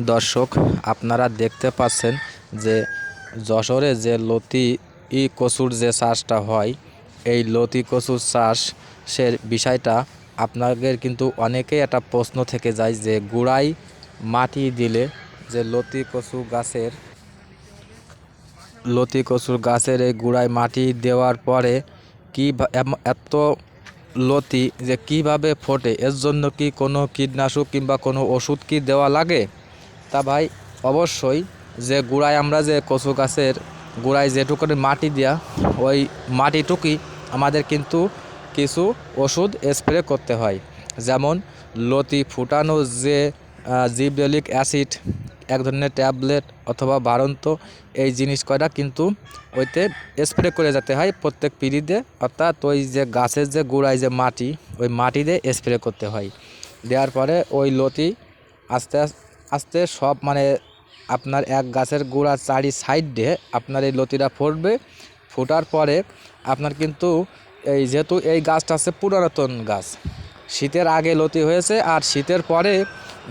দর্শক, আপনারা দেখতে পাচ্ছেন যে যশোরে যে লতি ই কচুর যে চাষটা হয়, এই লতি কচুর চাষের বিষয়টা আপনাদের কিন্তু অনেকেই একটা প্রশ্ন থেকে যায় যে গুড়াই মাটি দিলে যে লতি কচু গাছের, লতি কচুর গাছের এই গুড়ায় মাটি দেওয়ার পরে কি এত লতি যে কীভাবে ফোটে? এর জন্য কি কোনো কীটনাশক কিংবা কোনো ওষুধ কি দেওয়া লাগে? তা ভাই, অবশ্যই যে গুড়ায় আমরা যে কচু গাছের গুড়ায় যেটুকুনি মাটি দেওয়া ওই মাটিটুকুই আমাদের কিন্তু কিছু ওষুধ স্প্রে করতে হয়। যেমন লতি ফুটানো যে জিবরেলিক অ্যাসিড, এক ধরনের ট্যাবলেট অথবা বারন্ত, এই জিনিস কয়টা কিন্তু ওইতে স্প্রে করে যেতে হয় প্রত্যেক পিড়িতে। অর্থাৎ ওই যে গাছের যে গুঁড়ায় যে মাটি, ওই মাটি দিয়ে স্প্রে করতে হয়। দেওয়ার পরে ওই লতি আস্তে আস্তে সব মানে আপনার এক গাছের গুঁড়া চারি সাইড আপনার এই লতিটা ফুটবে। ফোটার পরে আপনার কিন্তু এই যেহেতু এই গাছটা আছে পুরাতন গাছ, শীতের আগে লতি হয়েছে আর শীতের পরে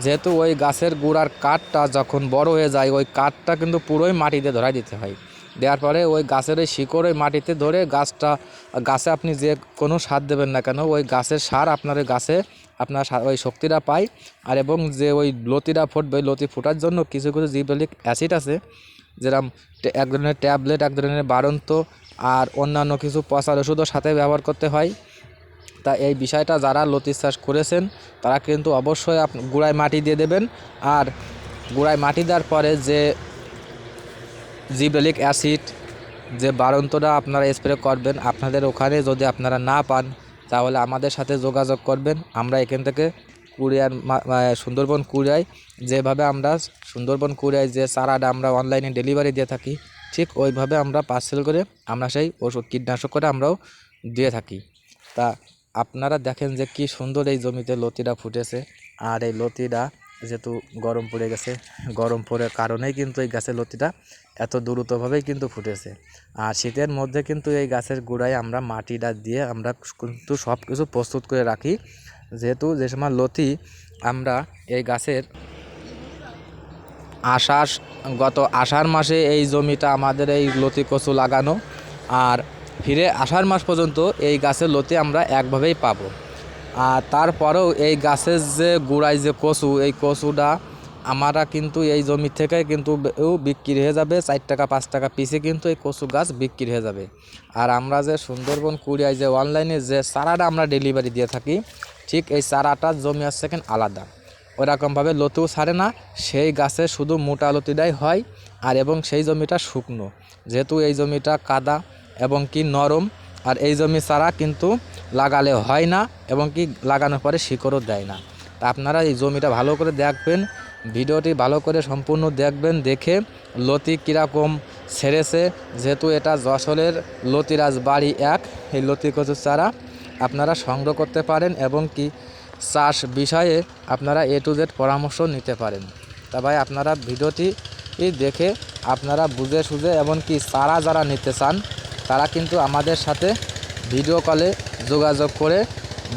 যেহেতু ওই গাছের গুঁড়ার কাঠটা যখন বড় হয়ে যায়, ওই কাঠটা কিন্তু পুরোই মাটিতে ধরাই দিতে হয়। দেওয়ার পরে ওই গাছের ওই শিকড় ওই মাটিতে ধরে গাছটা, গাছে আপনি যে কোনো সার দেবেন না কেন, ওই গাছের সার আপনার ওই গাছে আপনার ওই শক্তিটা পায়। আর এবং যে ওই লতিটা ফুটবে, লতি ফোটার জন্য কিছু কিছু জিবলিক অ্যাসিড আছে। যেরকম এক ধরনের ট্যাবলেট, এক ধরনের বাড়ন্ত, আর অন্যান্য কিছু পচার ওষুধও সাথে ব্যবহার করতে হয়। তা এই বিষয়টা যারা লতি চাষ করেছেন, তারা কিন্তু অবশ্যই আপ গুঁড়ায় মাটি দিয়ে দেবেন। আর গুঁড়ায় মাটি দেওয়ার পরে যে জিবেলিক অ্যাসিড, যে বারন্তটা আপনারা স্প্রে করবেন, আপনাদের ওখানে যদি আপনারা না পান তাহলে আমাদের সাথে যোগাযোগ করবেন। আমরা এখান থেকে কুরিয়ার সুন্দরবন কুরিয়ায় যেভাবে আমরা সুন্দরবন কুরিয়ায় যে চারাটা আমরা অনলাইনে ডেলিভারি দিয়ে থাকি, ঠিক ওইভাবে আমরা পার্সেল করে আমরা সেই ওষুধ কীটনাশক করে আমরাও দিয়ে থাকি। তা আপনারা দেখেন যে কি সুন্দর এই জমিতে লতিটা ফুটেছে। আর এই লতিটা যেহেতু গরম পড়ে গেছে, গরম পড়ার কারণেই কিন্তু এই গাছের লতিটা এত দ্রুতভাবেই কিন্তু ফুটেছে। আর শীতের মধ্যে কিন্তু এই গাছের গোড়ায় আমরা মাটিটা দিয়ে আমরা কিন্তু সব কিছু প্রস্তুত করে রাখি। যেহেতু যে সময় লতি আমরা এই গাছের আষাঢ়, গত আষাঢ় মাসে এই জমিটা আমাদের এই লতি কচু লাগানো। আর ফিরে আষাঢ় মাস পর্যন্ত এই গাছের লতি আমরা একভাবেই পাবো। আর তারপরেও এই গাছের যে গুড়াই যে কচু, এই কচুটা আমরা কিন্তু এই জমি থেকে কিন্তু বিক্রি হয়ে যাবে, চার টাকা, পাঁচ টাকা পিসে কিন্তু এই কচু গাছ বিক্রি হয়ে যাবে। আর আমরা যে সুন্দরবন কুড়িয়ায় যে অনলাইনে যে চারাটা আমরা ডেলিভারি দিয়ে থাকি, ঠিক এই চারাটার জমি আছে কেন আলাদা। ওরকমভাবে লতিও ছাড়ে না, সেই গাছে শুধু মোটা লতিটাই হয় আর এবং সেই জমিটা শুকনো। যেহেতু এই জমিটা কাদা এবং কি নরম, আর এই জমি চারা কিন্তু লাগালে হয় না এবং কি লাগানোর পরে শিকড়ও দেয় না। তা আপনারা এই জমিটা ভালো করে দেখবেন, ভিডিওটি ভালো করে সম্পূর্ণ দেখবেন, দেখে লতি কীরকম ছেড়েছে। যেহেতু এটা যশোরের লতিরাজ বাড়ি এক, এই লতি কচুর চারা আপনারা সংগ্রহ করতে পারেন এবং কি চাষ বিষয়ে আপনারা এ টু জেড পরামর্শ নিতে পারেন। তা ভাই, আপনারা ভিডিওটি দেখে আপনারা বুঝে সুঝে এমনকি চারা যারা নিতে চান, তারা কিন্তু আমাদের সাথে ভিডিও কলে যোগাযোগ করে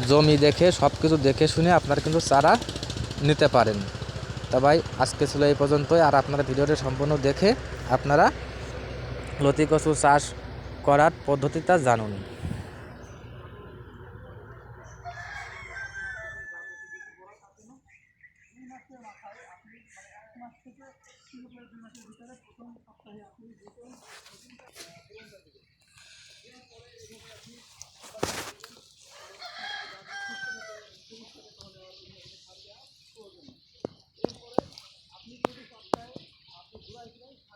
জমি দেখে সব কিছু দেখে শুনে আপনারা কিন্তু চারা নিতে পারেন। তা ভাই, আজকে ছিল এই পর্যন্তই। আর আপনারা ভিডিওটি সম্পূর্ণ দেখে আপনারা লতি কচু চাষ করার পদ্ধতিটা জানুন। যদি গাইডলাইন মেনে যদি আপনারা কাজ করেন